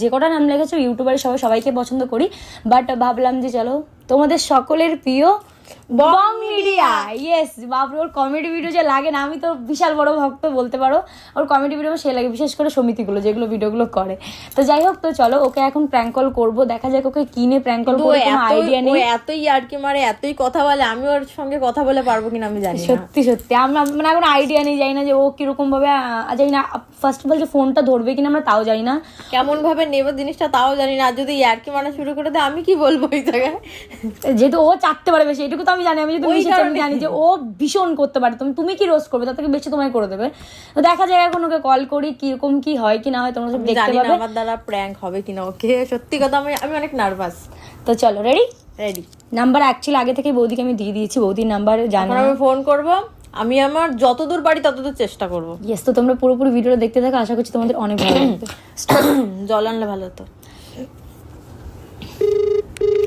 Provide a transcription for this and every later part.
যে কটা নাম লেগেছে ইউটিউবারে সবাই সবাইকে পছন্দ করি। বাট ভাবলাম যে, চলো তোমাদের সকলের প্রিয় বং মিডিয়া। ইয়েস বাপরে ওর কমেডি ভিডিও যে লাগে না আমি তো বিশাল বড় ভক্ত বলতে পারো। ওর কমেডি ভিডিও সে লাগে বিশেষ করে সমিতিগুলো যেগুলো ভিডিওগুলো করে। তো যাই হোক তো চলো ওকে এখন প্র্যাঙ্ক কল করব। দেখা যাক ওকে কিনে প্র্যাঙ্ক কল কিন্তু ও করে কোনো আইডিয়া নেই। এতই মারে এতই কথা বলে আমি ওর সঙ্গে কথা বলে পারব কিনা আমি জানি সত্যি সত্যি। আমরা মানে এখন আইডিয়া নেই জানি না যে ও কীরকম ভাবে জানি না ফার্স্ট অফ অল যে ফোনটা ধরবে কিনা আমরা তাও জানি না। কেমন ভাবে নেব জিনিসটা তাও জানি না আর যদি ইয়ার্কি মারা শুরু করে দেয় আমি কি বলব এই জায়গায়? যেহেতু ও চাটতে পারে বেশি এটুকু তো আমি জানি আমি যদি মিশেছি আমি জানি যে ও ভীষণ করতে পারে তুমি তুমি কি রোজ করবে? তার থেকে বেশি তোমায় করে দেবে। তো দেখা যায় এখন ওকে কল করি কীরকম কি হয় কি না হয় তোমরা সব দেখতে জানি পাবে। আমার দ্বারা প্র্যাঙ্ক হবে কিনা ওকে। সত্যি কথা আমি আমি অনেক নার্ভাস তো চলো রেডি রেডি নাম্বার অ্যাকচুয়ালি আগে থেকে বৌদিকে আমি দিয়ে দিয়েছি বৌদির নাম্বার জানো আমি ফোন করব। আমি আমার যতদূর পারি ততদূর চেষ্টা করব। ইয়েস তো তোমরা পুরোপুরি ভিডিওটা দেখতে থাকো আশা করছি তোমাদের অনেক ভালো লাগবে। জল আনলে ভালো হতো।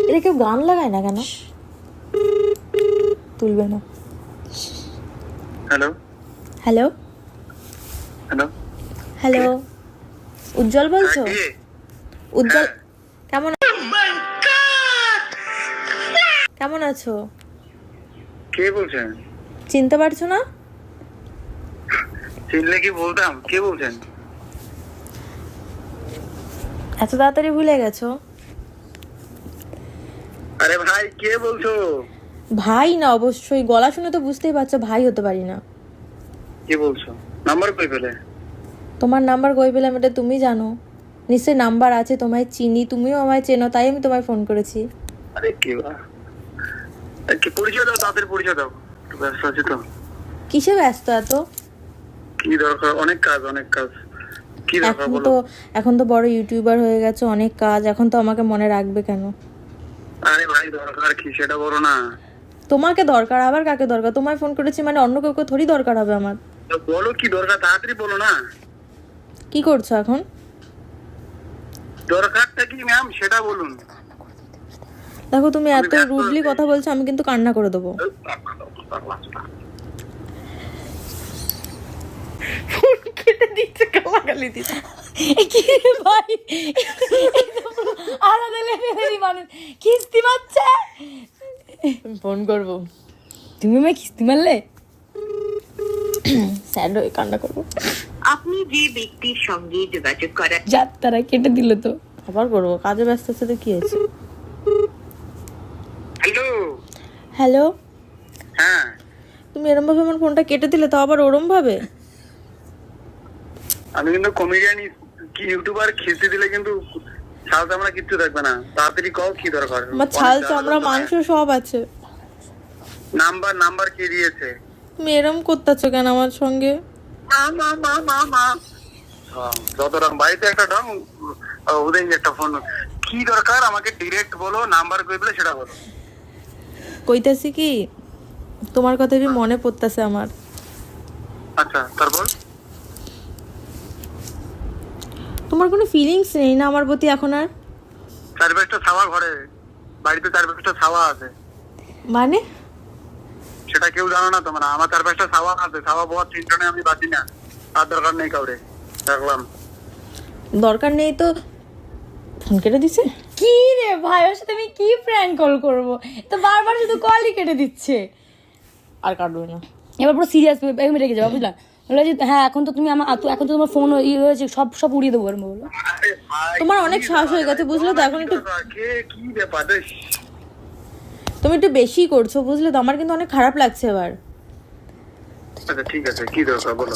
এটা কেউ গান লাগায় না কেন? তুলবে না। Hello hello hello hello Ujjwal বলছো? কে উজ্জ্বল কেমন কেমন আছো? কে বলছেন? চিনতে পারছ না? চিনলে কি বলতাম? কে বলছেন? এত তাড়াতাড়ি ভুলে গেছো? আরে ভাই কে বলছো? ভাই না অবশ্যই। গলা শুনে তো বুঝতেই পারছ ভাই হতে পারি না। কে বলছো? নাম্বার কই পেলে? তোমার নাম্বার কই পেলাম এটা তুমি জানো। নিশ্চয়ই নাম্বার আছে তোমায় চিনি তুমিও আমায় চেনো তাই আমি তোমায় ফোন করেছি। আরে কে বা? কি পরিচয় দাও তাদের পরিচয় দাও। একটু ব্যস্ত আছি তো। কিসে ব্যস্ত এত? কি দরকার? অনেক কাজ অনেক কাজ। কি দরকার এখন তো এখন তো বড় ইউটিউবার হয়ে গেছো অনেক কাজ এখন তো আমাকে মনে রাখবে কেন? আরে ভাই দরকার কি সেটা বলো না। তোমাকে দরকার আবার কাকে দরকার? তোমায় ফোন করেছি মানে অন্য কাউকে থোড়ি দরকার হবে আমার। বলো কি দরকার তাড়াতাড়ি বলো না। কি করছ এখন? দরকারটা কি ম্যাম সেটা বলুন। দেখো তুমি এত রুডলি কথা বলছো আমি কিন্তু কান্না করে দেবো। কেটে দিচ্ছে গালাগালি দিচ্ছে কি ভাই? আলাদা লেভেলেরই মানুষ। কিস্তি ফোন করব। তুমি আমায় কিস্তি মারলে? স্যাড হয়ে কান্না করব। আপনি যে ব্যক্তির সঙ্গে যোগাযোগ করার যার তারা কেটে দিল তো। আবার করব কাজে ব্যস্ত আছে তো কি হয়েছে? হ্যালো। হ্যালো। হ্যাঁ। তুমি এরম ভাবে আমার ফোনটা কেটে দিলে তো আবার ওরম ভাবে আমি কিন্তু কমেডিয়ান কি ইউটিউবার খেতে দিলে কিন্তু ছাল চামড়া কিচ্ছু থাকবে না। তাড়াতাড়ি কও কি দরকার। আমার ছাল চামড়া মাংস সব আছে। নাম্বার নাম্বার কে দিয়েছে? তুমি এরম করতেছো কেন আমার সঙ্গে? মা মা মা মা মা। যত রকম। বাড়িতে একটা ঢং ওদের একটা ফোন কি দরকার? আমাকে ডিরেক্ট বলো নাম্বার কই বলে সেটা বলো। কইতাছি কি তোমার কথা মনে পড়তেছে আমার। আচ্ছা তারপর? তোমার কোনো ফিলিংস নেই না আমার প্রতি এখন আর? চার পাঁচটা ছাওয়া ঘরে। বাড়িতে চার পাঁচটা ছাওয়া আছে। মানে? সেটা কেউ জানো না তোমরা। আমার চার পাঁচটা ছাওয়া আছে। ছাওয়া বহুত তিনজনে আমি বাঁচি না। তার দরকার নেই কাউরে। দেখলাম দরকার নেই তো ফোন কেটে দিছে? কি রে ভাই? ওর সাথে আমি কি প্র্যাঙ্ক কল করব? তো বারবার শুধু কলই কেটে দিচ্ছে। আর কাটবে না। এবার পুরো সিরিয়াস আমি রেখে যাব বুঝলা বলে যে হ্যাঁ এখন তো তুমি আমার এখন তো তোমার ফোন ইয়ে হয়েছে সব সব উড়িয়ে দেবো এরম বলল। তোমার অনেক সাহস হয়ে গেছে বুঝলে তো? এখন একটু কে কি ব্যাপার? রে? তুমি একটু বেশি করছ বুঝলে তো? আমার কিন্তু অনেক খারাপ লাগছে এবার। আচ্ছা ঠিক আছে কি দরকার? বলো।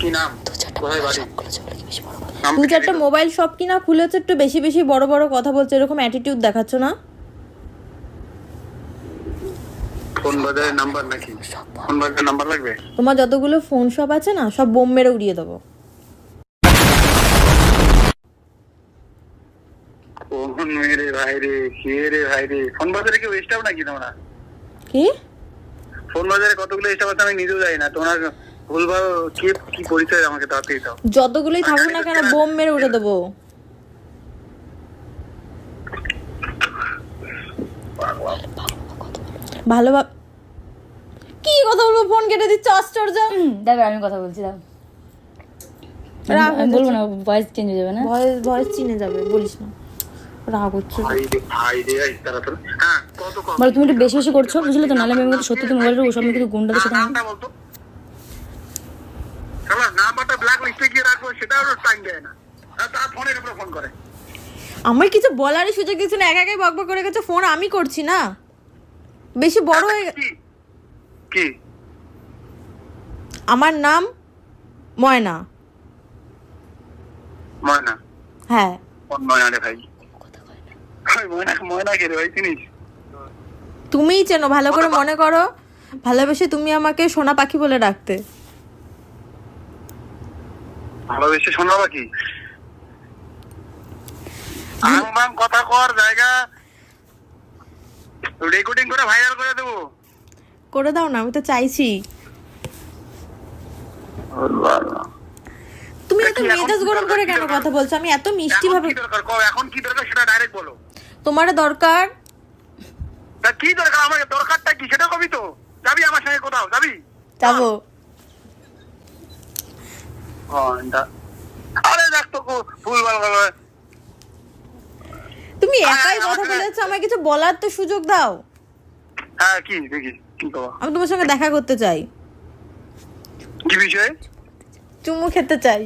কি নাম? কোথায় বাড়ি? নাম দু চারটা মোবাইল সব কিনা খুলেছে একটু বেশি বেশি বড় বড় কথা বলছে এরকম অ্যাটিটিউড দেখাচ্ছ না? ফোন বাজারের নাম্বার নাকি? ফোন বাজারের নাম্বার লাগবে? তোমার যতগুলো ফোন সব আছে না সব বোম মেরে উড়িয়ে দেবো। ফোন মেরে ভাই রে কে রে ভাই রে? ফোন বাজারে কেউ স্টাফ নাকি তোমরা? কি? ফোন বাজারে কতগুলো স্টাফ আছে আমি নিজেও জানি না। তোমরা ভুলভাল কে কি পরিচয় আমাকে তাড়াতাড়ি দাও। যতগুলোই থাকুক না কেন বোম মেরে উড়ে দেবো। ভালো ভাব কি কথা বলব? ফোন কেটে দিচ্ছে আশ্চর্য। দেখো আমি কথা বলছি দাও। রাগ বলব না ভয়েস চেঞ্জ হয়ে যাবে না? ভয়েস ভয়েস চিনে যাবে বলিস না। রাগ হচ্ছে। হ্যাঁ কত কত বলো তুমি একটু বেশি বেশি করছ বুঝলে তো? নাহলে আমি কিন্তু সত্যি তো মোবাইলের ওসব কিন্তু গুন্ডাদের সাথে আমি- নামটা বলতো। শালা নাম্বারটা ব্ল্যাক লিস্টে গিয়ে রাখব সেটাও টাইম দেয় না। তার ফোনের উপরে ফোন করে। আমার কিছু বলারই সুযোগ কিছু না একা একাই বকবক করে গেছে ফোন আমি করছি না। বেশি বড় হয়ে গে- কি? আমার নাম ময়না। ময়না? হ্যাঁ। ময়না রে ভাই? ভাই ময়না ময়না কে রে ভাই চিনিস? তুমিই চেনো ভালো করে মনে করো। ভালোবেসে তুমি আমাকে সোনা পাখি বলে ডাকতে। ভালোবেসে আং বাং কথা কর জায়গা। রেকর্ডিং করে ভাইরাল করে দেবো। করে দাও না আমি তো চাইছি। তুমি এত মেজাজ গরম করে কেন কথা বলছো? আমি এত মিষ্টি ভাবে কি দরকার? কও এখন কি দরকার সেটা ডাইরেক্ট বলো। তোমার দরকার তা কি দরকার? আমার দরকারটা কি? সেটা কবি তো। যাবি আমার সঙ্গে কোথাও? যাবি? যাব। আরে দেখ তো কো- ভুল ভালো ভাবে তুমি হ্যাঁ, একাই কথা আমাকে- বলেছ আমায় কিছু বলার তো সুযোগ দাও। হ্যাঁ কি দেখি কি আমি তোমার সঙ্গে দেখা করতে চাই। কি বিষয়? চুমু খেতে চাই।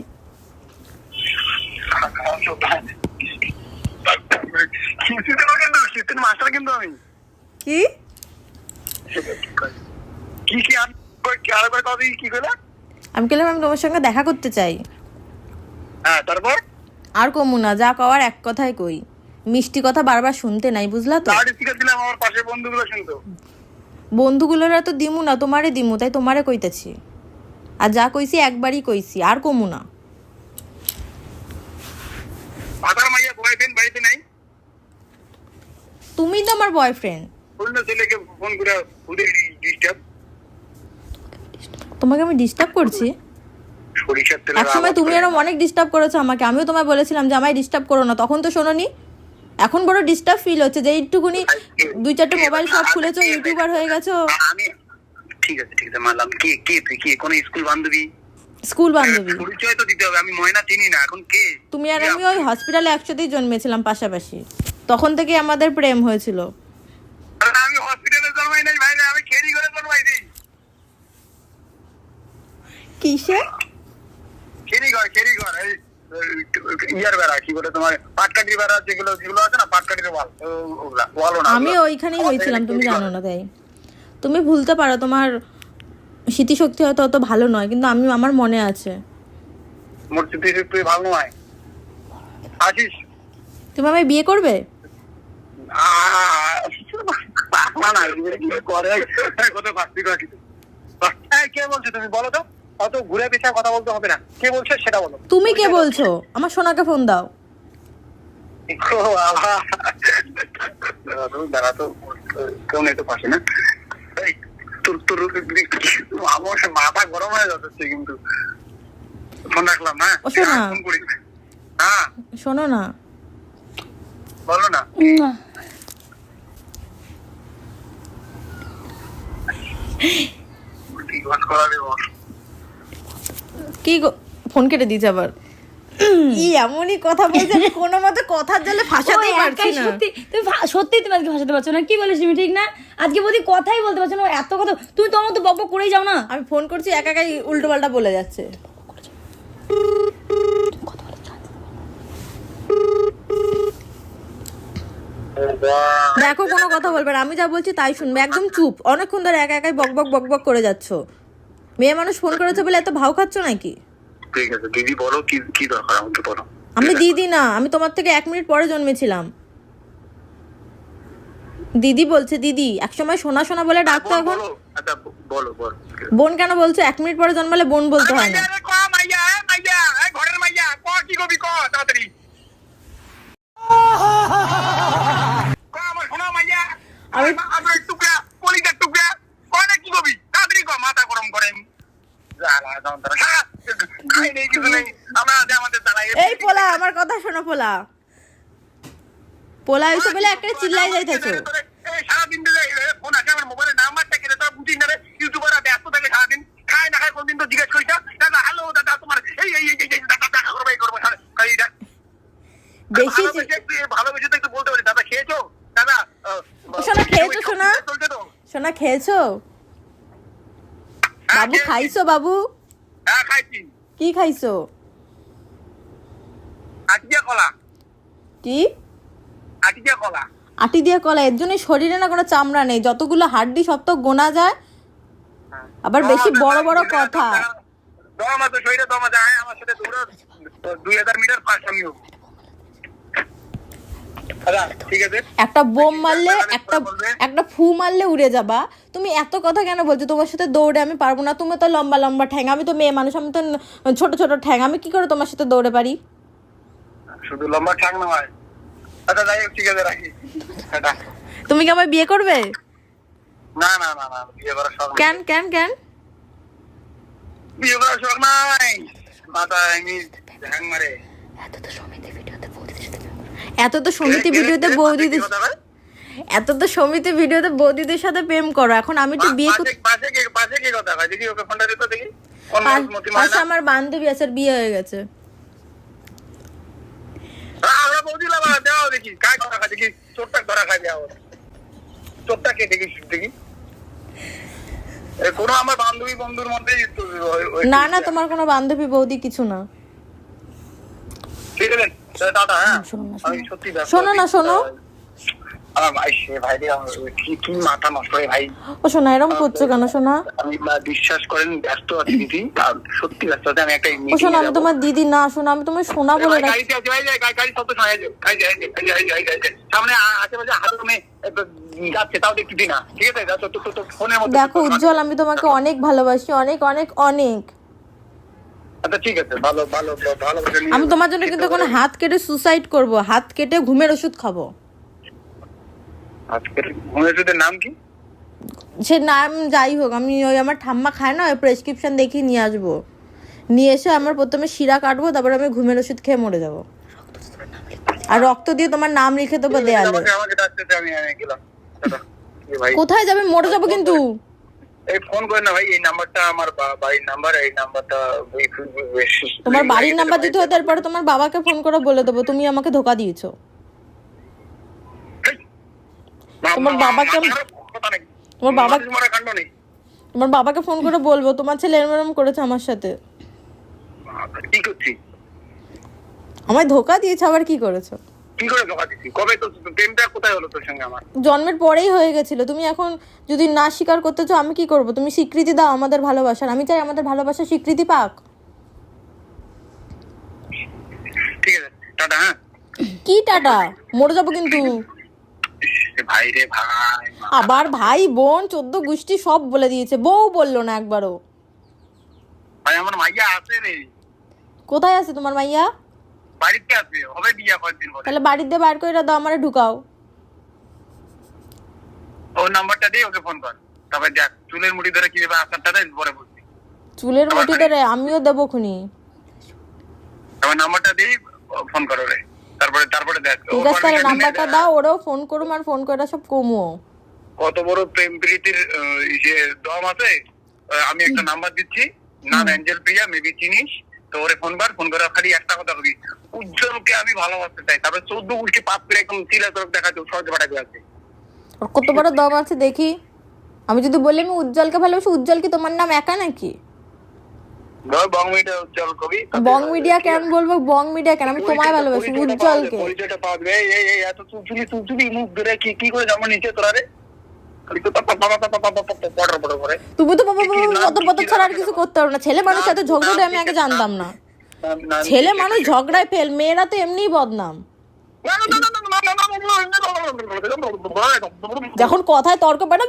মাস্টার কিন্তু আমি। কি? কি কি আর কি আরেকবার কথা কি কইলা? আমি বললাম আমি তোমার সঙ্গে দেখা করতে চাই। হ্যাঁ তারপর? আর কমু না যা কওয়ার এক কথাই কই। মিষ্টি কথা বারবার শুনতে নাই বুঝলা তো? দিলাম আমার পাশের বন্ধুগুলো শুনতো। বন্ধুগুলোরা তো দিমু না তোমারে দিমু তাই তোমারে কইতেছি। আর যা কইছি একবারই কইছি আর কমু না। আধার মাইয়া বয়ফ্রেন্ড বাড়িতে নাই? তুমি তো আমার বয়ফ্রেন্ড তোমাকে আমি ডিস্টার্ব করছি? সরিষার এক সময় তুমি এরকম অনেক ডিস্টার্ব করেছ আমাকে আমিও তোমায় বলেছিলাম যে আমায় ডিস্টার্ব করো না তখন তো শোনোনি? এখন বড় ডিস্টার্ব ফিল হচ্ছে যে এইটুকুনি দুই চারটে মোবাইল সব খুলেছো ইউটিউবার হয়ে গেছো। আমি ঠিক আছে ঠিক আছে মানলাম কে কে তুই কে? কোন স্কুল বান্ধবী? স্কুল বান্ধবী। পরিচয় তো দিতে হবে আমি ময়না চিনি না এখন কে? তুমি আর আমি ওই হসপিটালে একসাথেই জন্মেছিলাম পাশাপাশি। তখন থেকে আমাদের প্রেম হয়েছিল। আমি হসপিটালে জন্মাই নাই ভাই আমি খেরি করে জন্মাইছি কিসে খেরি ঘর খেরি ঘর এই এই, ইয়ার বেড়া কি বলে তোমার পাটকাটির বেড়া যেগুলো যেগুলো আছে না পাটকাটির ওয়াল ওগুলা ওয়ালও না আমি ওইখানেই হয়েছিলাম তুমি জানো না তাই তুমি ভুলতে পারো তোমার স্মৃতিশক্তি হয়তো অত ভালো নয় কিন্তু আমি আমার মনে আছে মোর তুই ভালো নয় আসিস তুমি আমায় বিয়ে করবে পাগলা না, করে? কিছু। এই, কে বলছো তুমি বলো তো অত ঘুরে পিছিয়ে কথা বলতে হবে না। কে বলছো সেটা বলো। তুমি কে বলছো? আমার সোনাকে ফোন দাও। দাঁড়া তো, কেউ নেই তো পাশে না? তোর তোর আমার মাথা গরম হয়ে যাচ্ছে কিন্তু। ফোন রাখলাম শোনা। ফোন করিস হ্যাঁ শোনো না। বলো না। উম্মা। কি কাজ করাবি বল? কি ফোন কেটে দিয়েছে আবার। এমনই কথা বলছে আমি কোনো মতে কথার জালে ফাঁসাতেই পারছি না। সত্যি তুমি সত্যি তুমি আজকে ভাষাতে পারছ না। কি বলিস তুমি ঠিক না? আজকে বৌদি কথাই বলতে পারছ না এত কথা তুমি তোমার মতো বক করেই যাও না। আমি ফোন করছি একা একাই উল্টো পাল্টা বলে যাচ্ছে। দেখো কোনো কথা বলবে না। আমি যা বলছি তাই শুনবে। একদম চুপ। অনেকক্ষণ ধরে একা একাই বক বক বক বক করে যাচ্ছ। মেয়ে মানুষ ফোন করেছে বলে এত ভাও খাচ্ছ নাকি? ঠিক আছে দিদি বলো কি কি দরকার আমাকে বলো। আমি দিদি না আমি তোমার থেকে এক মিনিট পরে জন্মেছিলাম। দিদি বলছে দিদি একসময় সোনা সোনা বলে ডাকতো এখন? আচ্ছা বোন কেন বলছো এক মিনিট পরে জন্মালে বোন বলতে হয় না? মাইয়া রে, ক, মাইয়া, এ, মাইয়া, এ, ঘরের মাইয়া, ক, কি কবি, ক, তাড়াতাড়ি। ক, আমার সোনা মাইয়া, আমি- আমার- আমার টুকরা, কলিজার টুকরা, ক না কি কবি, তাড়াতাড়ি ক, মাথা গরম করেন। জ্বালা, যন্ত্রণা। সারা, খাই নেই, কিছু নেই। আমরা আজ আমাদের জ্বালায়। এই পোলা আমার কথা শোনো পোলা। পোলা এসে বলে একটা চিল্লাই এই, সারাদিন ধরে এই, এই, ফোন আছে আমার মোবাইলের নাম্বারটা কেটে তোরা বুঝিস না রে ইউটিউবাররা ব্যস্ত থাকে সারাদিন। খায় না খায় কোনদিন তো জিজ্ঞেস করিস না। দাদা হ্যালো দাদা তোমার এই এই এই এই, এই, দাদা খাই না বেশি ভালোবেসে তো একটু বলতে পারি। দাদা খেয়েছো? দাদা শোনা, খেয়েছো? সোনা? খেয়েছো? হ্যাঁ, বাবু খাইছো বাবু? হ্যাঁ খাইছি। কি খাইছো? আটিয়া কলা। কি? আটিয়া কলা। আটি দিয়ে কলা এর জন্য শরীরে না কোনো চামড়া নেই। যতগুলো হাড্ডি সব তো গোনা যায়। আবার বেশি বড় বড় কথা। দম আছে শরীরে দম আয় আমার সাথে দৌড়ো দুই হাজার মিটার ঠিক আছে? একটা বোম মারলে একটা একটা ফু মারলে উড়ে যাবা। তুমি এত কথা কেন বলছো? তোমার সাথে দৌড়ে আমি পারব না। তুমি তো লম্বা লম্বা ঠ্যাং। আমি তো মেয়ে মানুষ আমি তো ছোট ছোট ঠ্যাং। আমি কি করে তোমার সাথে দৌড়ে পারি? শুধু লম্বা ঠাক না হয় আচ্ছা যাই হোক ঠিক আছে রাখি। তুমি কি আমায় বিয়ে করবে? না না না না বিয়ে করার শখ কেন কেন কেন? বিয়ে করার শখ নাই। মাথা এমনি মারে। এত তো সমিতি ভিডিওতে বৌদিদের কথা কয়? এত তো সমিতি ভিডিওতে বৌদিদের সাথে প্রেম করো। এখন আমি তো বিয়ে পাশে- কে পাশে কে কথা কয় দেখি ওকে ফোনটা দিত দেখি? আমার বান্ধবী আছে বিয়ে হয়ে গেছে। দেওয়া দেখি দেখি চোরটা ধরা খাই দেওয়া চোরটা কে দেখি দেখি। কোনো আমার বান্ধবী বন্ধুর মধ্যে না না তোমার কোনো বান্ধবী বৌদি কিছু না। ঠিক আছে টাটা হ্যাঁ? শোনো না, শোনো। আমার ভাই সে ভাই কি কি মাথা নষ্ট হয় ভাই? ও শোনা করছ কেন শোনা আমি বিশ্বাস করেন ব্যস্ত আছি দিদি। আর সত্যি ব্যস্ত আছি আমি একটা ও শোনা আমি তোমার দিদি না শোনা আমি তোমার বলে ডাকি গাড়ি শব্দ শোনা গাড়ি সামনে আশেপাশে যাচ্ছে তাও দেখতে দিনা ঠিক আছে তো তো তো ফোনের মধ্যে দেখো উজ্জ্বল আমি তোমাকে অনেক ভালোবাসি অনেক অনেক অনেক। আচ্ছা ঠিক আছে ভালো ভালো ভালো আমি তোমার জন্য কিন্তু কোনো হাত কেটে সুসাইড করব হাত কেটে ঘুমের ওষুধ খাব। আজকের ঘুমের নাম কি? সে নাম যাই হোক আমি ওই আমার ঠাম্মা খায় না ওই প্রেসক্রিপশন দেখিয়ে নিয়ে আসব। নিয়ে এসে আমার প্রথমে শিরা কাটবো তারপরে আমি ঘুমের ওষুধ খেয়ে মরে যাব। আর রক্ত দিয়ে তোমার নাম লিখে দেবো দেয়ালে। কোথায় যাবে? মরে যাব কিন্তু। এই ফোন করে না ভাই এই নাম্বারটা আমার বাড়ির নাম্বার এই নাম্বারটা তোমার বাড়ির নাম্বার দিতে হয় তারপরে তোমার বাবাকে ফোন করে বলে দেবো তুমি আমাকে ধোকা দিয়েছ এই, মা- তোমার নেই। তোমার বাবা- তোমার বাবাকে ফোন করে বলব। তোমার ছেলে এরম করেছে আমার সাথে। কি আমায় ধোকা দিয়েছে আবার কি করেছ? কি করে ধোকা দিচ্ছি কবে তো প্রেমটা কোথায় হলো তোর সঙ্গে আমার? জন্মের পরেই হয়ে গেছিল। তুমি এখন যদি না স্বীকার করতে চাও আমি কি করব? তুমি স্বীকৃতি দাও আমাদের ভালোবাসার। আমি চাই আমাদের ভালোবাসার স্বীকৃতি পাক। ঠিক আছে টাটা হ্যাঁ? কি টাটা? মরে যাব কিন্তু। ভাই রে ভাই আবার ভাই বোন চোদ্দ গোষ্ঠী সব বলে দিয়েছে। বউ বলল না একবারও। ভাই আমার মাইয়া আছে রে। কোথায় আছে তোমার মাইয়া? বাড়িতে আছে হবে বিয়া কয়েকদিন পরে। তাহলে বাড়িতে বার করে দাও আমারে ঢুকাও। ওর নাম্বারটা দিয়ে ওকে ফোন কর। তারপর দেখ চুলের মুড়ি ধরে কীভাবে আসারটা দেয় পরে বলছি। চুলের মুঠি ধরে আমিও দেবো খুনি। তারপর নাম্বারটা দিয়ে ফোন করো রে তারপরে তারপরে দেখ ঠিক আছে নাম্বারটা দাও ওরাও ফোন করুম আর ফোন করে সব কমো কত বড় প্রেম প্রীতির যে দম আছে আমি একটা নাম্বার দিচ্ছি। নাম অ্যাঞ্জেল প্রিয়া মেবি চিনিস। তো ওরে ফোন বার ফোন করে খালি একটা কথা বলি। উজ্জ্বলকে আমি ভালোবাসতে চাই। তারপরে চোদ্দ উল্টে পাপ করে একদম চিলা তরফ দেখা যাচ্ছে সহজে পাঠাতে আছে। কত বড় দম আছে দেখি। আমি যদি বলি আমি উজ্জ্বলকে ভালোবাসি উজ্জ্বল কি তোমার নাম একা নাকি? বং মিডিয়া উজ্জ্বল কবি বং মিডিয়া কেন বলব বং মিডিয়া কেন আমি তোমায় ভালোবাসি উজ্জ্বলকে পরিচয়টা পাওয়া যাবে এই এই এত মুখ ধরে কি কি করে নিচে তোরা রে তুমি তো বাবা কত ছাড়া আর কিছু করতে পারো না ছেলে মানুষ সাথে ঝগড়াটা আমি আগে জানতাম না ছেলে মানুষ ঝগড়ায় ফেল মেয়েরা তো এমনিই বদনাম যখন কথায় তর্ক পারে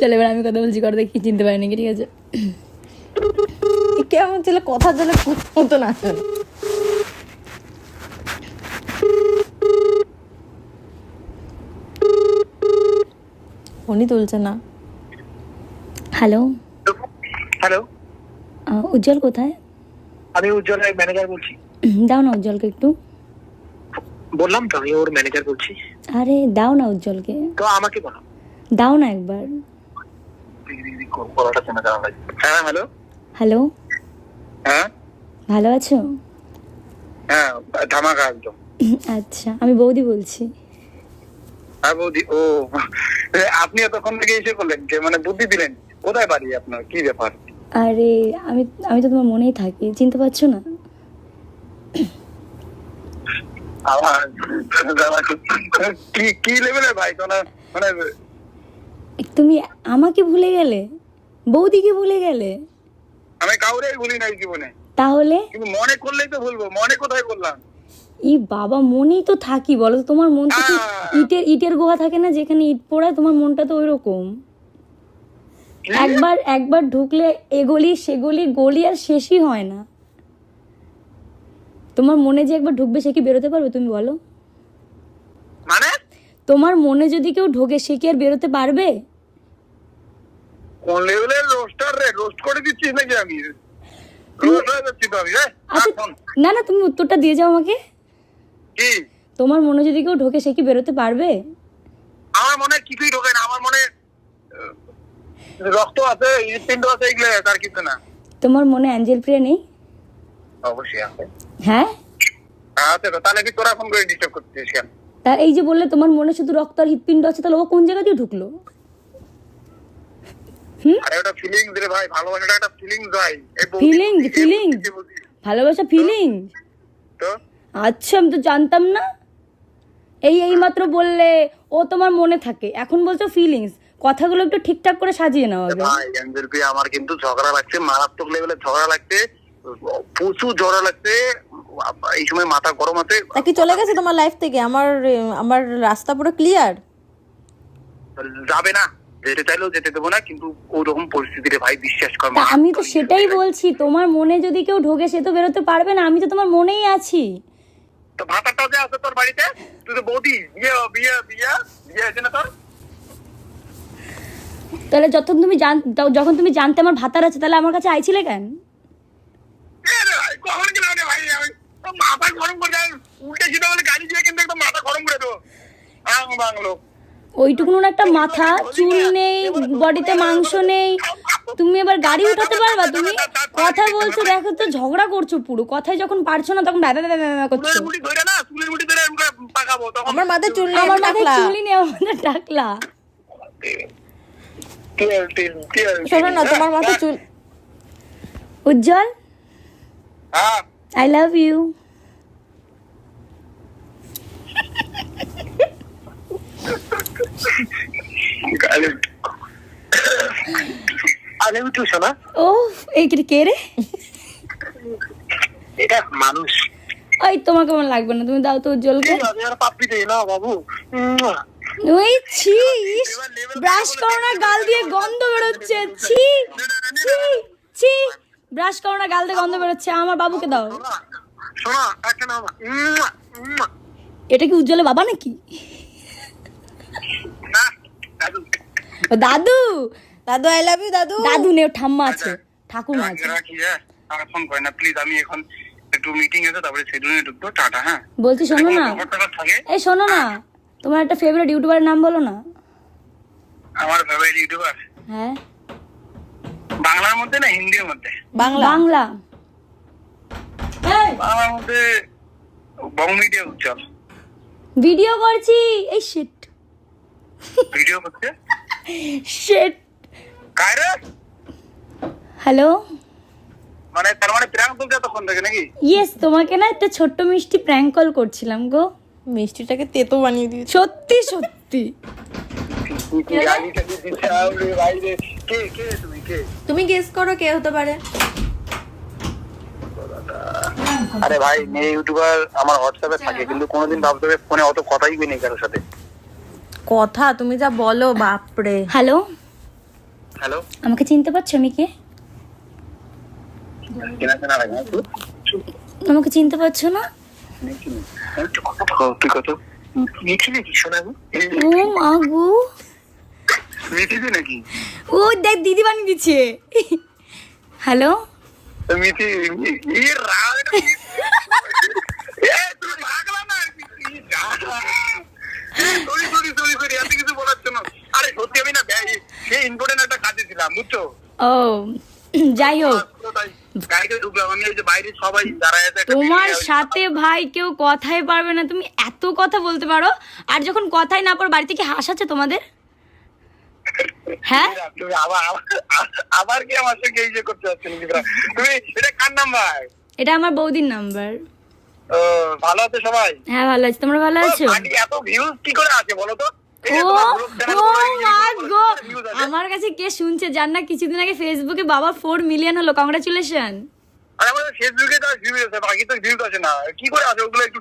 চলো এবার আমি কথা বলছি করে দেখি চিনতে পারিনি কি ঠিক আছে? কেমন ছেলে কথার জন্য মতো না ফোনই তুলছে না। হ্যালো? হ্যালো? উজ্জ্বল কোথায়? আমি উজ্জ্বলের ম্যানেজার বলছি। দাও না উজ্জ্বলকে একটু। বললাম তো আমি ওর ম্যানেজার বলছি। আরে দাও না উজ্জ্বলকে। তো আমাকে বলো। দাও না একবার। হ্যাঁ হ্যালো। হ্যালো। হ্যাঁ। ভালো আছো? হ্যাঁ ধামাকা একদম। আচ্ছা আমি বৌদি বলছি। হ্যাঁ বৌদি ও আপনি এতক্ষণ থেকে এসে বললেন যে মানে বুদ্ধি দিলেন। কোথায় বাড়ি আপনার? কি ব্যাপার? আরে আমি আমি তো তোমার মনেই থাকি চিনতে পারছ না? আমার কি কি লেভেলের ভাই? তোরা মানে তুমি আমাকে ভুলে গেলে? বৌদিকে ভুলে গেলে? আমি কাউরেই ভুলি নাই জীবনে। তাহলে? কিন্তু মনে করলেই তো ভুলবো মনে কোথায় করলাম? ই বাবা মনেই তো থাকি বলো তোমার মন তো ইটের ইটের গুহা থাকে না যেখানে ইট পোড়ায় তোমার মনটা তো ওইরকম। একবার একবার ঢুকলে এগলি সেগলি গলি আর শেষই হয় না। তোমার মনে যে একবার ঢুকবে সে কি বেরোতে পারবে তুমি বলো? তোমার মনে যদি কেউ ঢোকে সে কি আর বেরোতে পারবে? কোন লেভেলের রোস্টার রে? রোস্ট করে দিচ্ছিস নাকি আমি? রোস্ট হয়ে আচ্ছা না না তুমি উত্তরটা দিয়ে যাও আমাকে। কি? তোমার মনে যদি কেউ ঢোকে সে কি বেরোতে পারবে? আমার মনে কিছুই ঢোকে না আমার মনে রক্ত আছে হৃৎপিণ্ড আছে এগুলো তার কিছু না। তোমার মনে অ্যাঞ্জেল প্রিয়া নেই? অবশ্যই আছে। হ্যাঁ? তো তাহলে কি তোরা ফোন করে ডিস্টার্ব করছিস কেন তা এই যে বললে তোমার মনে শুধু রক্ত আর হৃৎপিণ্ড আছে তাহলে ও কোন জায়গা দিয়ে ঢুকলো? বৌদি- বৌদি। ভালোবাসা ফিলিং তো? আচ্ছা আমি তো জানতাম না। এই এই মাত্র বললে ও তোমার মনে থাকে। এখন বলছো ফিলিংস কথাগুলো একটু ঠিকঠাক করে সাজিয়ে নাও আগে। ভাই আমার কিন্তু ঝগড়া লাগছে মারাত্মক লেভেলে ঝগড়া লাগছে প্রচুর ঝগড়া লাগছে এই সময় মাথা গরম আছে। কি চলে গেছে তোমার লাইফ থেকে? আমার আমার রাস্তা পুরো ক্লিয়ার যাবে না যেতে চাইলেও যেতে দেবো না কিন্তু ওরকম পরিস্থিতিতে ভাই বিশ্বাস কর আমি তো সেটাই বলছি তোমার মনে যদি কেউ ঢোকে সে তো বেরোতে পারবে না আমি তো তোমার মনেই আছি। তো ভাতাটা যে আছে তোর বাড়িতে? তুই তো বৌদি বিয়ে বিয়ে বিয়ে বিয়ে হয়েছে না তোর? তাহলে যখন তুমি জান যখন তুমি জানতে আমার ভাতার আছে তাহলে আমার কাছে আইছিলে কেন? কখন ভাই মাথা গরম করে দেয় উল্টে সিধা বলে গাড়ি দিয়ে কিন্তু একদম মাথা গরম করে দেবো। আং বাংলো। ওইটুকুন একটা মাথা চুল নেই বডিতে মাংস নেই। তুমি এবার গাড়ি উঠাতে পারবা তুমি? কথা বলছো দেখো তো ঝগড়া করছ পুরো। কথায় যখন পারছ না তখন ব্যাবা ব্যাবা ব্যাবা করছ। আমার মাথায় চুল নেই আমার মাথায়। চুলই নেই তেল শোনো না তোমার মাথায় চুল উজ্জ্বল? হ্যাঁ। আই লাভ ইউ আরে আরে শোনা ও এই কে রে এটা মানুষ ওই তোমাকে লাগবে না তুমি দাও তো উজ্জ্বলকে আমি আর পাপ্পি দেই না বাবু ওই ছি ব্রাশ করো না গাল দিয়ে গন্ধ বেরোচ্ছে ছি ছি ছি ব্রাশ করো না গাল দিয়ে গন্ধ বেরোচ্ছে আমার বাবুকে দাও। এটা কি উজ্জ্বলের বাবা নাকি? না দাদু। দাদু! আই লাভ ইউ দাদু। দাদু ও ঠাম্মা আছে ঠাকুমা আছে। হ্যাঁ ফোন করে না প্লিজ আমি এখন একটু মিটিং আছে তারপরে সেদিনে ঢুকবো টাটা হ্যাঁ? বলছি শোনো না। এই শোনো না। তোমার একটা ফেভারিট ইউটিউবারের নাম বলো না। আমার ফেভারিট ইউটিউবার হ্যাঁ। বাংলার মধ্যে না হিন্দির মধ্যে বাংলা বাংলা বাংলার মধ্যে বং মিডিয়া উজ্জ্বল ভিডিও করছি এই শিট ভিডিও করছে শিট কায়রা হ্যালো মানে তার মানে তুলছে তখন থেকে নাকি ইয়েস তোমাকে না একটা ছোট্ট মিষ্টি প্র্যাঙ্ক কল করছিলাম গো মিষ্টিটাকে তেতো বানিয়ে দিয়েছে সত্যি সত্যি কে কে তুমি গেস করো কে হতে পারে। আরে ভাই মেয়ে ইউটিউবার আমার হোয়াটসঅ্যাপে থাকে কিন্তু কোনোদিন ভাবতে হবে ফোনে অত কথাই নেই কারোর সাথে। কথা তুমি যা বলো বাপরে। হ্যালো? হ্যালো? আমাকে চিনতে পারছ আমি কে? আমাকে চিনতে পারছ না? ও মা গো। মিথিতে নাকি? ও দেখ দিদি বানিয়ে দিচ্ছে। হ্যালো? মিথি যাই হোক। তোমার সাথে ভাই কেউ কথাই পারবে না তুমি এত কথা বলতে পারো আর যখন কথাই না পারো বাড়ি থেকে হাসাচ্ছে তোমাদের? হ্যাঁ? তুমি আবার কি আমার সঙ্গে এই যে করতে যাচ্ছ নাকি তোরা? তুমি এটা কার নাম্বার? এটা আমার বৌদির নাম্বার। ও ভালো আছে সবাই? হ্যাঁ ভালো আছি। তোমরা ভালো আছো? এত ভিউজ কি করে আছে বলো তো। আমার কাছে কে শুনছে জান না কিছুদিন আগে ফেসবুকে বাবা ফোর মিলিয়ন হলো। কংগ্রাচুলেশন ফেসবুকে তো ভিউ আছে বাকি তো ভিউজ আছে না। কি করে আছে? ওগুলো একটু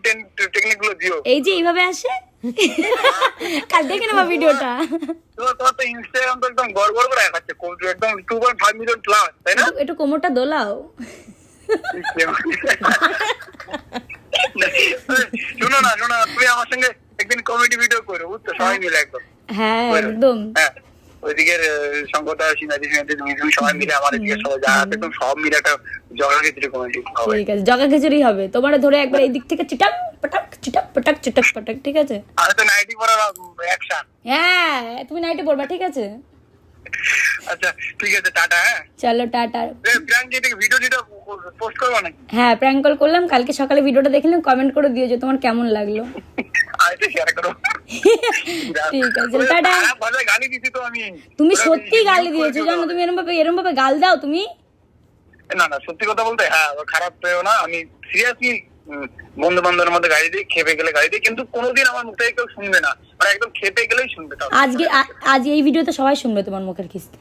টেকনিকগুলো দিও। এই যে এইভাবে আসে? কাল দেখে নেবা ভিডিওটা। তোমার তো ইনস্টাগ্রাম তো একদম গড় গড় করে দেখাচ্ছে একদম two point five million plus তাই না? একটু- কোমরটা দোলাও। শোনো না শোনো না তুমি আমার সঙ্গে একদিন কমেডি ভিডিও করো বুঝছ? সবাই মিলে একদম। হ্যাঁ একদম। হ্যাঁ ওইদিকের শঙ্কতা সিনাদি সিনাদি তুমি তুমি সবাই মিলে আমার এদিকে সবাই যা আছে একদম সব মিলে একটা জগাখিচুড়ি কমেডি হবে। ঠিক আছে জগা খিচুড়ি হবে। তোমার ধরে একবার এই দিক থেকে পটাক চিটাক পটাক চিটাক পটাক ঠিক আছে? আর তো নাইটি পরার অ্যাকশন হ্যাঁ তুমি নাইটে পড়বা ঠিক আছে? আচ্ছা ঠিক আছে টাটা হ্যাঁ? চলো টাটা। প্রাঙ্ক এদিকে ভিডিও টিডিও পোস্ট করব নাকি? হ্যাঁ প্র্যাঙ্ক কল করলাম কালকে সকালে ভিডিওটা দেখলাম কমেন্ট করে দিও যে তোমার কেমন লাগল। ঠিক আছে, টাটা। আমি। তুমি সত্যি গালি দিয়েছ জানো তুমি এরম ভাবে এরম ভাবে গাল দাও তুমি? না না সত্যি কথা বলতে হ্যাঁ খারাপ পেও না আমি সিরিয়াসলি বন্ধু বান্ধবের মধ্যে গাড়ি দিই, খেপে গেলে গাড়ি দিই, কিন্তু কোনোদিন আমার মুখ থেকে কেউ শুনবে না। মানে একদম খেপে গেলেই শুনবে আজকে আজ এই ভিডিওতে সবাই শুনবে তোমার মুখের কিস্তি